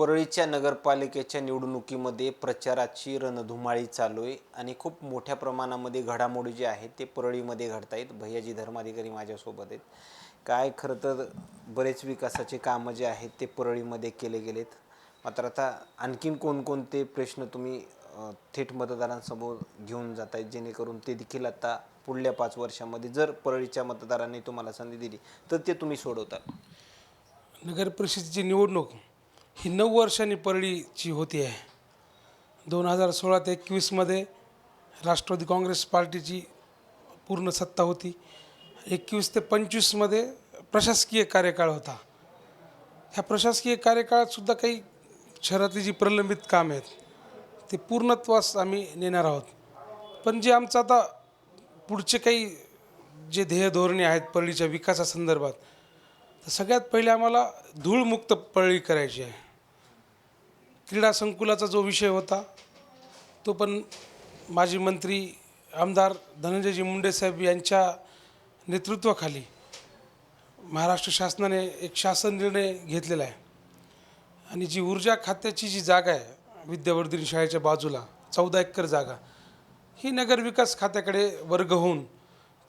परळीच्या नगरपालिकेच्या निवडणुकीमध्ये प्रचाराची रणधुमाळी चालू आहे आणि खूप मोठ्या प्रमाणामध्ये घडामोडी जे आहेत ते परळीमध्ये घडत आहेत. भैयाजी धर्माधिकारी माझ्यासोबत आहेत. काय खरं तर बरेच विकासाचे कामं जे आहेत ते परळीमध्ये केले गेलेत. मात्र आता आणखीन कोणकोणते प्रश्न तुम्ही थेट मतदारांसमोर घेऊन जात आहेत जेणेकरून ते देखील आता पुढल्या पाच वर्षामध्ये जर परळीच्या मतदारांनी तुम्हाला संधी दिली तर ते तुम्ही सोडवता? नगर परिषदेची निवडणूक ही नऊ वर्षांनी परळीची होती आहे. दोन हजार सोळा ते एकवीसमध्ये राष्ट्रवादी काँग्रेस पार्टीची पूर्ण सत्ता होती. एकवीस ते पंचवीसमध्ये प्रशासकीय कार्यकाळ होता. ह्या प्रशासकीय कार्यकाळातसुद्धा काही शहरातली जी प्रलंबित कामं आहेत ते पूर्णत्वास आम्ही नेणार आहोत. पण जे आमचं आता पुढचे काही जे ध्येय धोरणे आहेत परळीच्या विकासासंदर्भात तर सगळ्यात पहिले आम्हाला धूळमुक्त परळी करायची आहे. क्रीडा संकुलाचा जो विषय होता तो पण माजी मंत्री आमदार धनंजयजी मुंडे साहेब यांच्या नेतृत्वाखाली महाराष्ट्र शासनाने एक शासन निर्णय घेतलेला आहे. आणि जी ऊर्जा खात्याची जी जागा आहे विद्यावर्धिनी शाळेच्या बाजूला चौदा एकर जागा ही नगरविकास खात्याकडे वर्ग होऊन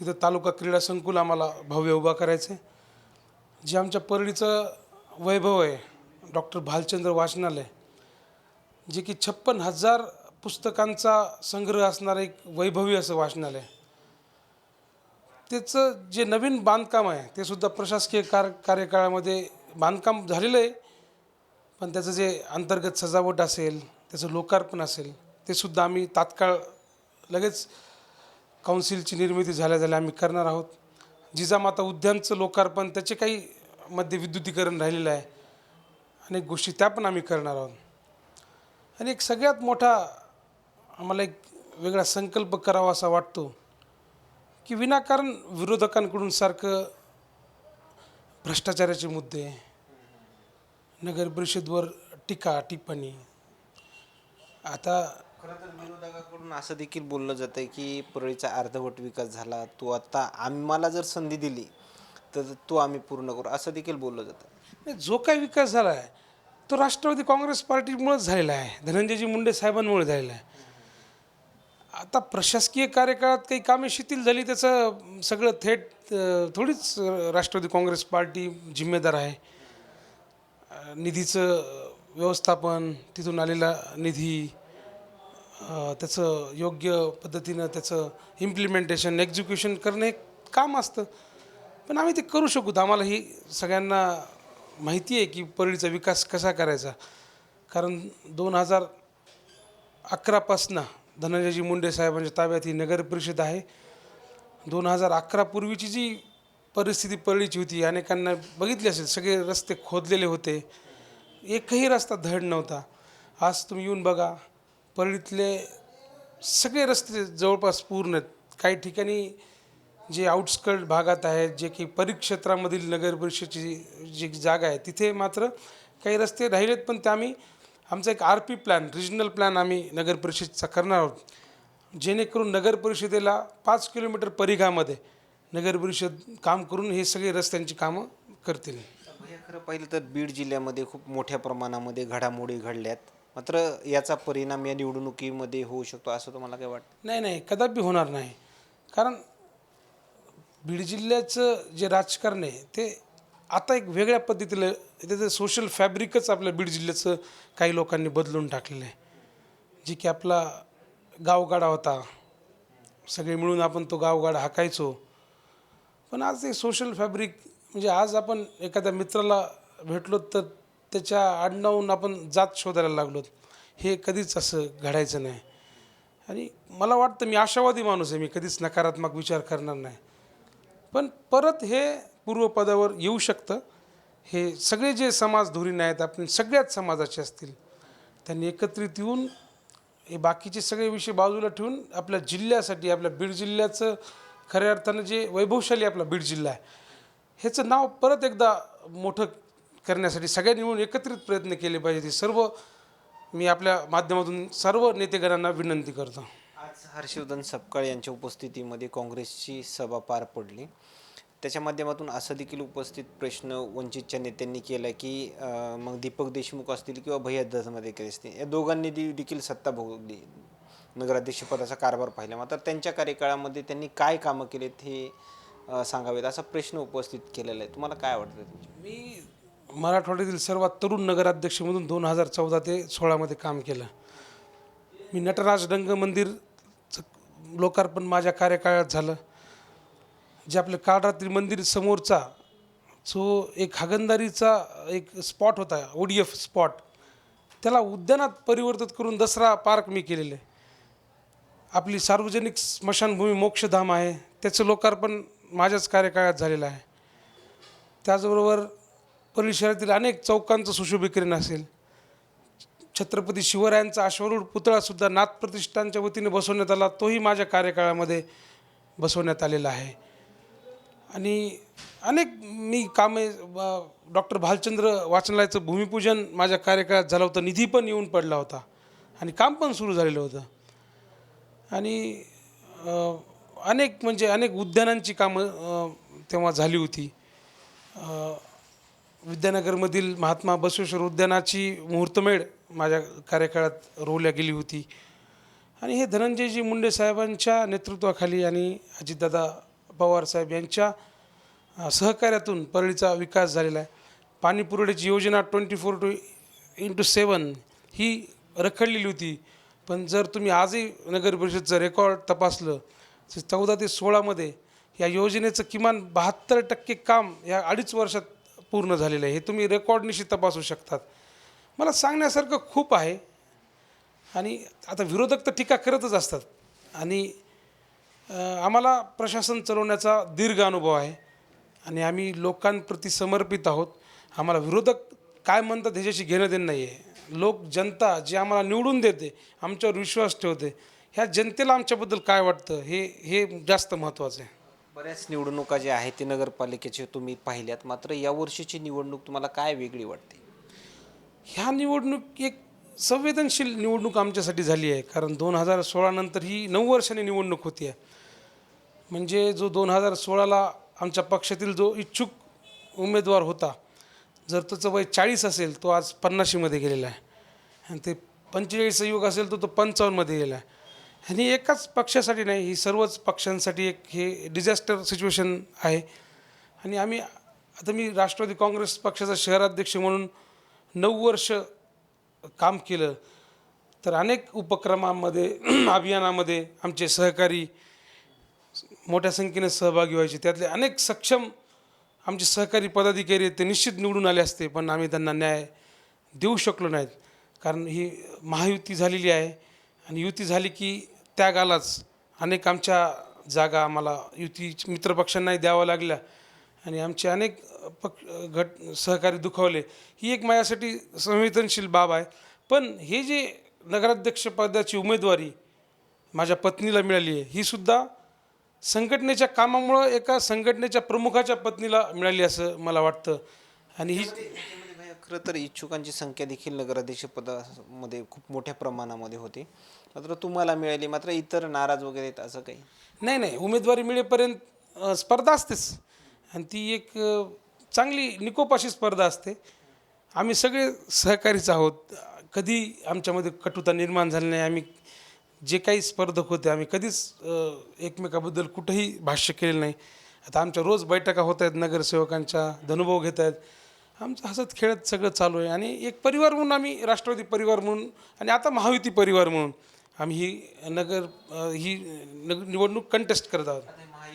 तिथं तालुका क्रीडा संकुल आम्हाला भव्य उभा करायचं आहे जे आमच्या परळीचं वैभव आहे डॉक्टर भालचंद्र वाचनालय जे की छप्पन हजार पुस्तकांचा संग्रह असणारं एक वैभवी असं वाचनालय. त्याचं जे नवीन बांधकाम आहे ते सुद्धा प्रशासकीय कार कार्यकाळामध्ये बांधकाम झालेलं आहे. पण त्याचं जे अंतर्गत सजावट असेल त्याचं लोकार्पण असेल ते सुद्धा आम्ही तात्काळ लगेच काउन्सिलची निर्मिती झाल्या झाल्या आम्ही करणार आहोत. जिजामाता उद्यानचं लोकार्पण त्याचे काही मध्ये विद्युतीकरण राहिलेलं आहे. अनेक गोष्टी त्या पण आम्ही करणार आहोत. आणि एक सगळ्यात मोठा आम्हाला एक वेगळा संकल्प करावा असा वाटतो की विनाकारण विरोधकांकडून सारखं भ्रष्टाचाराचे मुद्दे नगर परिषदवर टीका टिप्पणी. आता खरं तर विरोधकाकडून असं देखील बोललं जातं की परळीचा अर्धवट विकास झाला तो आता आम्हाला जर संधी दिली तर तो आम्ही पूर्ण करू असं देखील बोललं जातं. जो काही विकास झाला आहे तो राष्ट्रवादी काँग्रेस पार्टीमुळेच झालेला आहे. धनंजयजी मुंडे साहेबांमुळे झालेला आहे. आता प्रशासकीय कार्यकाळात काही कामे शिथिल झाली त्याचं सगळं थेट थोडीच राष्ट्रवादी काँग्रेस पार्टी जिम्मेदार आहे. निधीचं व्यवस्थापन तिथून आलेला निधी त्याचं योग्य पद्धतीनं त्याचं इम्प्लिमेंटेशन एक्झिक्युशन करणं हे काम असतं. पण आम्ही ते करू शकू. आम्हाला ही सगळ्यांना माहिती आहे की परळीचा विकास कसा करायचा? कारण दोन हजार अकरापासनं धनंजयजी मुंडे साहेबांच्या ताब्यात ही नगर परिषद आहे. दोन हजार अकरा पूर्वीची जी परिस्थिती परळीची होती अनेकांना बघितली असेल सगळे रस्ते खोदलेले होते. एकही रस्ता धड नव्हता. आज तुम्ही येऊन बघा परळीतले सगळे रस्ते जवळपास पूर्ण आहेत. काही ठिकाणी जे आउटस्कर्ट भागात आहेत जे की परिक्षेत्रामधील नगर परिषदेची जी जागा आहे तिथे मात्र काही रस्ते राहिलेत पण ते आम्ही आमचा एक R P plan regional plan आम्ही नगर परिषदेचा करणार आहोत. जेणेकरून नगर परिषदेला पाच किलोमीटर परिघामध्ये नगर परिषद काम करून हे सगळे रस्त्यांची कामं करतील. खरं पाहिलं तर बीड जिल्ह्यामध्ये खूप मोठ्या प्रमाणामध्ये घडामोडी घडल्यात. मात्र याचा परिणाम या निवडणुकीमध्ये होऊ शकतो असं तुम्हाला काय वाटतं? नाही नाही कदापि होणार नाही. कारण बीड जिल्ह्याचं जे राजकारण आहे ते आता एक वेगळ्या पद्धतीनं त्याचं सोशल फॅब्रिकच आपल्या बीड जिल्ह्याचं काही लोकांनी बदलून टाकलेलं आहे. जे की आपला गावगाडा होता सगळे मिळून आपण तो गावगाडा हाकायचो. पण आज ते सोशल फॅब्रिक म्हणजे आज आपण एखाद्या मित्राला भेटलो तर त्याच्या आडनावून आपण जात शोधायला लागलो. हे कधीच असं घडायचं नाही. आणि मला वाटतं मी आशावादी माणूस आहे मी कधीच नकारात्मक विचार करणार नाही. पण परत हे पूर्वपदावर येऊ शकतं. हे सगळे जे समाज धुरीण आहेत आपण सगळ्याच समाजाचे असतील त्यांनी एकत्रित येऊन हे बाकीचे सगळे विषय बाजूला ठेवून आपल्या जिल्ह्यासाठी आपल्या बीड जिल्ह्याचं खऱ्या अर्थानं जे वैभवशाली आपला बीड जिल्हा आहे ह्याचं नाव परत एकदा मोठं करण्यासाठी सगळ्यांनी मिळून एकत्रित प्रयत्न केले पाहिजे. ते सर्व मी आपल्या माध्यमातून सर्व नेतेगणांना विनंती करतो. हर्षवर्धन सपकाळ यांच्या उपस्थितीमध्ये काँग्रेसची सभा पार पडली. त्याच्या माध्यमातून असं देखील उपस्थित प्रश्न वंचितच्या नेत्यांनी केला की मग दीपक देशमुख असतील किंवा भैया धर्माधिकारी असतील या दोघांनी दे- देखील सत्ता भोगली नगराध्यक्षपदाचा कारभार पाहिला. मात्र त्यांच्या कार्यकाळामध्ये त्यांनी काय कामं केलेत हे सांगावेत असा प्रश्न उपस्थित केलेला आहे. तुम्हाला काय वाटतं मी मराठवाड्यातील सर्वात तरुण नगराध्यक्षमधून दोन हजार चौदा ते सोळामध्ये काम केलं. मी नटराज रंग मंदिर लोकार्पण माझ्या कार्यकाळात झालं. जे आपलं काळरात्री मंदिर समोरचा जो एक हागंदारीचा एक स्पॉट होता ओ डी एफ स्पॉट त्याला उद्यानात परिवर्तित करून दसरा पार्क मी केलेलं. आहे आपली सार्वजनिक स्मशानभूमी मोक्षधाम आहे त्याचं लोकार्पण माझ्याच कार्यकाळात झालेलं आहे. त्याचबरोबर परिसरातील शहरातील अनेक चौकांचं सुशोभीकरण असेल. छत्रपती शिवरायांचा अश्वरूढ पुतळासुद्धा नाथप्रतिष्ठानच्या वतीने बसवण्यात आला. तोही माझ्या कार्यकाळामध्ये बसवण्यात आलेला आहे. आणि अनेक मी कामे डॉक्टर भालचंद्र वाचनालयाचं भूमिपूजन माझ्या कार्यकाळात झालं होतं. निधी पण येऊन पडला होता. आणि काम पण सुरू झालेलं होतं. आणि अनेक म्हणजे अनेक उद्यानांची कामं तेव्हा झाली होती. विद्यानगरमधील महात्मा बसवेश्वर उद्यानाची मुहूर्तमेढ माझ्या कार्यकाळात रोवल्या गेली होती. आणि हे धनंजयजी मुंडे साहेबांच्या नेतृत्वाखाली आणि अजितदादा पवार साहेब यांच्या सहकार्यातून परळीचा विकास झालेला आहे. पाणी पुरवठ्याची योजना twenty four two into seven ही रखडलेली होती. पण जर तुम्ही आजही नगर परिषदचं रेकॉर्ड तपासलं तर चौदा ते सोळामध्ये या योजनेचं किमान बहात्तर टक्के काम या अडीच वर्षात पूर्ण झालेलं आहे. हे तुम्ही रेकॉर्डनिशी तपासू शकतात. मला सांगण्यासारखं खूप आहे. आणि आता विरोधक तर टीका करतच असतात. आणि आम्हाला प्रशासन चालवण्याचा दीर्घ अनुभव आहे. आणि आम्ही लोकांप्रती समर्पित आहोत. आम्हाला विरोधक काय म्हणतात ह्याच्याशी घेणं देणं नाही आहे लोक जनता जी आम्हाला निवडून देते आमच्यावर विश्वास ठेवते ह्या जनतेला आमच्याबद्दल काय वाटतं हे हे जास्त महत्त्वाचं आहे. बऱ्याच निवडणुका ज्या आहेत ते नगरपालिकेचे तुम्ही पाहिल्यात. मात्र यावर्षीची निवडणूक तुम्हाला काय वेगळी वाटते? ह्या निवडणूक एक संवेदनशील निवडणूक आमच्यासाठी झाली आहे. कारण दोन हजार सोळानंतर ही नऊ वर्षाने निवडणूक होती आहे. म्हणजे जो दोन हजार सोळाला आमच्या पक्षातील जो इच्छुक उमेदवार होता जर त्याचं वय चाळीस असेल तो आज पन्नाशीमध्ये गेलेला आहे. आणि ते पंचेचाळीसचा युग असेल तर तो पंचावन्नमध्ये गेला आहे. आणि एकाच पक्षासाठी नाही ही सर्वच पक्षांसाठी एक हे डिझास्टर सिच्युएशन आहे. आणि आम्ही आता मी राष्ट्रवादी काँग्रेस पक्षाचा शहराध्यक्ष म्हणून नऊ वर्ष काम केलं. तर अनेक उपक्रमांमध्ये अभियानामध्ये आमचे सहकारी मोठ्या संख्येने सहभागी व्हायचे. त्यातले अनेक सक्षम आमचे सहकारी पदाधिकारी आहेत ते निश्चित निवडून आले असते पण आम्ही त्यांना न्याय देऊ शकलो नाहीत. कारण ही महायुती झालेली आहे आणि युती झाली की त्यागालाच अनेक आमच्या जागा आम्हाला युती मित्रपक्षांनाही द्याव्या लागल्या. आणि आमचे अनेक पक्ष गट सहकारी दुखावले. ही एक माझ्यासाठी संवेदनशील बाब आहे. पण हे जे नगराध्यक्षपदाची उमेदवारी माझ्या पत्नीला मिळाली आहे ही सुद्धा संघटनेच्या कामामुळं एका संघटनेच्या प्रमुखाच्या पत्नीला मिळाली असं मला वाटतं. आणि ही खरं तर इच्छुकांची संख्या देखील नगराध्यक्ष पदामध्ये खूप मोठ्या प्रमाणामध्ये होती. मात्र तुम्हाला मिळाली मात्र इतर नाराज वगैरे आहेत असं काही? नाही नाही. उमेदवारी मिळेपर्यंत स्पर्धा असतेच. आणि ती एक चांगली निकोपाशी स्पर्धा असते. आम्ही सगळे सहकारीच आहोत. कधी आमच्यामध्ये कटुता निर्माण झाली नाही. आम्ही जे काही स्पर्धक होते आम्ही कधीच एकमेकाबद्दल कुठंही भाष्य केलेलं नाही. आता आमच्या रोज बैठका होत आहेत नगरसेवकांच्या धनुभव घेत आहेत. आमचं हसत खेळत सगळं चालू आहे. आणि एक परिवार म्हणून आम्ही राष्ट्रवादी परिवार म्हणून आणि आता महायुती परिवार म्हणून आम्ही ही नगर ही नग निवडणूक कंटेस्ट करत आहोत.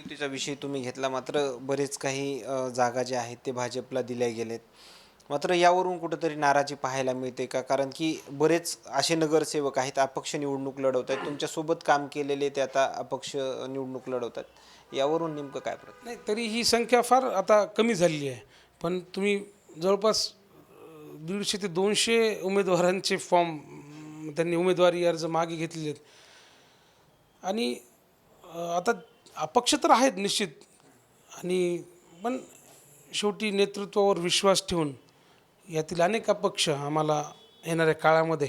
महायुतीचा विषय तुम्ही घेतला मात्र बरेच काही जागा ज्या आहेत ते भाजपला दिल्या गेलेत. मात्र यावरून कुठंतरी नाराजी पाहायला मिळते का? कारण की बरेच असे नगरसेवक आहेत अपक्ष निवडणूक लढवत आहेत तुमच्यासोबत काम केलेले ते आता अपक्ष निवडणूक लढवतात. यावरून नेमकं काय प्रत नाही तरी ही संख्या फार आता कमी झालेली आहे. पण तुम्ही जवळपास दीडशे ते दोनशे उमेदवारांचे फॉर्म त्यांनी उमेदवारी अर्ज मागे घेतलेले आहेत. आणि आता अपक्ष तर आहेत निश्चित. आणि पण शेवटी नेतृत्वावर विश्वास ठेवून यातील अनेक अपक्ष आम्हाला येणाऱ्या काळामध्ये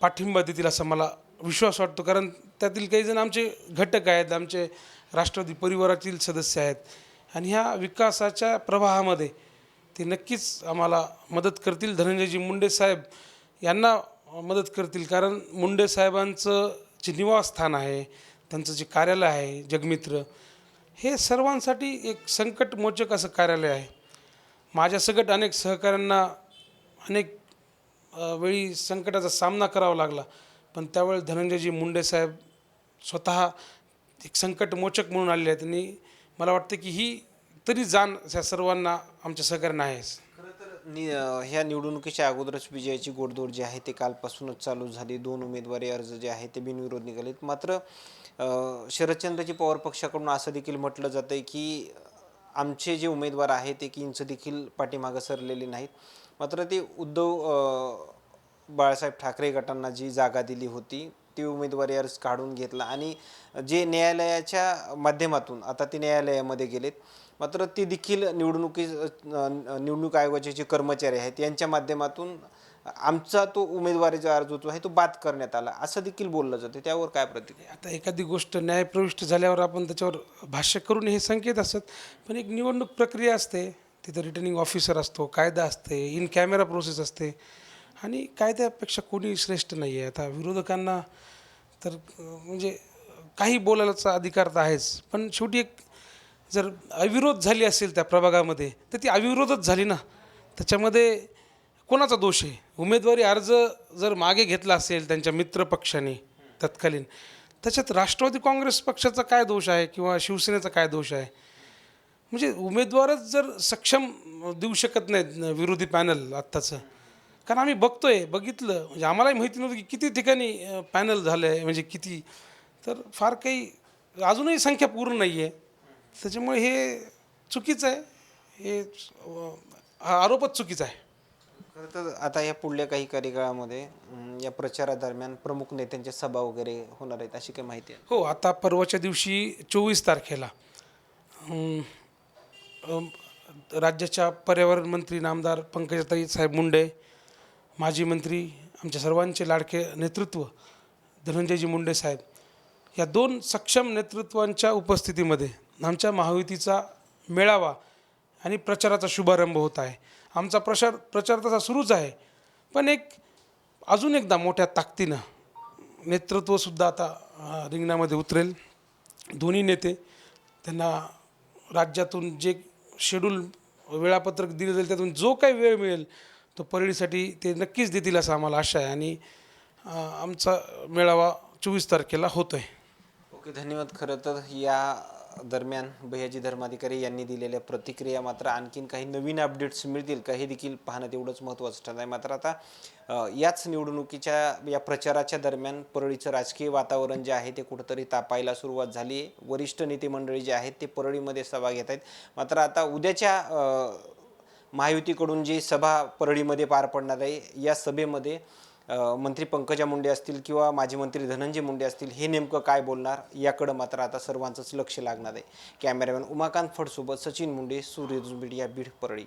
पाठिंबा देतील असा मला विश्वास वाटतो. कारण त्यातील काही जण आमचे घटक आहेत आमचे राष्ट्रवादी परिवारातील सदस्य आहेत. आणि ह्या विकासाच्या प्रवाहामध्ये ते नक्कीच आम्हाला मदत करतील. धनंजयजी मुंडे साहेब यांना मदत करतील. कारण मुंडे साहेबांचं जे निवासस्थान आहे त्यांचं जे कार्यालय आहे जगमित्र हे सर्वांसाठी एक संकटमोचक असं कार्यालय आहे. माझ्यासकट अनेक सहकाऱ्यांना अनेक वेळी संकटाचा सामना करावा लागला. पण त्यावेळी धनंजयजी मुंडे साहेब स्वतः एक संकटमोचक म्हणून आलेले आहेत आणि मला वाटतं की ही तरी जाण ह्या सर्वांना आमच्या सहकार्यांना आहेच. नि ह्या निवडणुकीच्या अगोदरच विजयाची गोडदोड जी आहे ते कालपासूनच चालू झाली. दोन उमेदवारी अर्ज जे आहे ते बिनविरोध निघालेत. मात्र शरदचंद्रजी पवार पक्षाकडून असं देखील म्हटलं जातं की आमचे जे उमेदवार आहेत एक इंच देखील पाठीमागं सरलेले नाहीत. मात्र ते उद्धव बाळासाहेब ठाकरे गटांना जी जागा दिली होती ती उमेदवारी अर्ज काढून घेतला आणि जे न्यायालयाच्या माध्यमातून आता ते न्यायालयामध्ये गेलेत. मात्र ते देखील निवडणुकी निवडणूक आयोगाचे जे कर्मचारी आहेत यांच्या माध्यमातून आमचा तो उमेदवारीचा अर्ज जो आहे तो बाद करण्यात आला. असं देखील बोललं जातं. त्यावर काय प्रतिक्रिया? आता एखादी गोष्ट न्यायप्रविष्ट झाल्यावर आपण त्याच्यावर भाष्य करून हे संकेत असतात पण एक निवडणूक प्रक्रिया असते. तिथं रिटर्निंग ऑफिसर असतो कायदा असते इन कॅमेरा प्रोसेस असते. आणि कायद्यापेक्षा कोणी श्रेष्ठ नाही आहे आता विरोधकांना तर म्हणजे काही बोलायचा अधिकार तर आहेच. पण शेवटी एक जर अविरोध झाली असेल त्या प्रभागामध्ये तर ती अविरोधच झाली ना. त्याच्यामध्ये कोणाचा दोष आहे? उमेदवारी अर्ज जर मागे घेतला असेल त्यांच्या मित्र पक्षाने तत्कालीन त्याच्यात राष्ट्रवादी काँग्रेस पक्षाचा काय दोष आहे किंवा शिवसेनेचा काय दोष आहे? म्हणजे उमेदवारच जर सक्षम देऊ शकत नाहीत विरोधी पॅनल आत्ताचं. कारण आम्ही बघतोय बघितलं. म्हणजे आम्हालाही माहिती नव्हतं की किती ठिकाणी पॅनल झालं आहे म्हणजे किती. तर फार काही अजूनही संख्या पूर्ण नाही आहे त्याच्यामुळे हे चुकीचं आहे. हे हा आरोपच चुकीचा आहे. खरं तर आता या पुढल्या काही कार्यकाळामध्ये अं, या प्रचारादरम्यान प्रमुख नेत्यांच्या सभा वगैरे होणार आहेत अशी काही माहिती आहे. हो आता परवाच्या दिवशी चोवीस तारखेला राज्याच्या पर्यावरण मंत्री नामदार पंकजाताई साहेब मुंडे माजी मंत्री आमच्या सर्वांचे लाडके नेतृत्व धनंजयजी मुंडे साहेब या दोन सक्षम नेतृत्वांच्या उपस्थितीमध्ये आमच्या महायुतीचा मेळावा आणि प्रचाराचा शुभारंभ होत आहे. आमचा प्रचार प्रचार तसा सुरूच आहे. पण एक अजून एकदा मोठ्या ताकदीनं नेतृत्वसुद्धा आता रिंगणामध्ये उतरेल. दोन्ही नेते त्यांना राज्यातून जे शेड्यूल वेळापत्रक दिलं जाईल त्यातून जो काही वेळ मिळेल तो परळीसाठी ते नक्कीच देतील असं आम्हाला आशा आहे. आणि आमचा मेळावा चोवीस तारखेला होतो आहे ओके धन्यवाद. खरं तर या दरम्यान भैयाजी धर्माधिकारी यांनी दिलेल्या प्रतिक्रिया मात्र आणखीन काही नवीन अपडेट्स मिळतील का हे देखील पाहणं तेवढंच महत्त्वाचं ठरलं आहे मात्र आता याच निवडणुकीच्या या प्रचाराच्या दरम्यान परळीचं राजकीय वातावरण जे आहे ते कुठंतरी तापायला सुरुवात झाली. आहे वरिष्ठ नेते मंडळी जे आहेत ते परळीमध्ये सभा घेत आहेत. मात्र आता उद्याच्या महायुतीकडून जी सभा परळीमध्ये पार पडणार आहे या सभेमध्ये मंत्री पंकजा मुंडे असतील किंवा माजी मंत्री धनंजय मुंडे असतील हे नेमकं काय बोलणार? याकडं मात्र आता सर्वांचंच लक्ष लागणार आहे. कॅमेरामॅन उमाकांत फडसोबत सचिन मुंडे सूर्य मीडिया बीड परळी.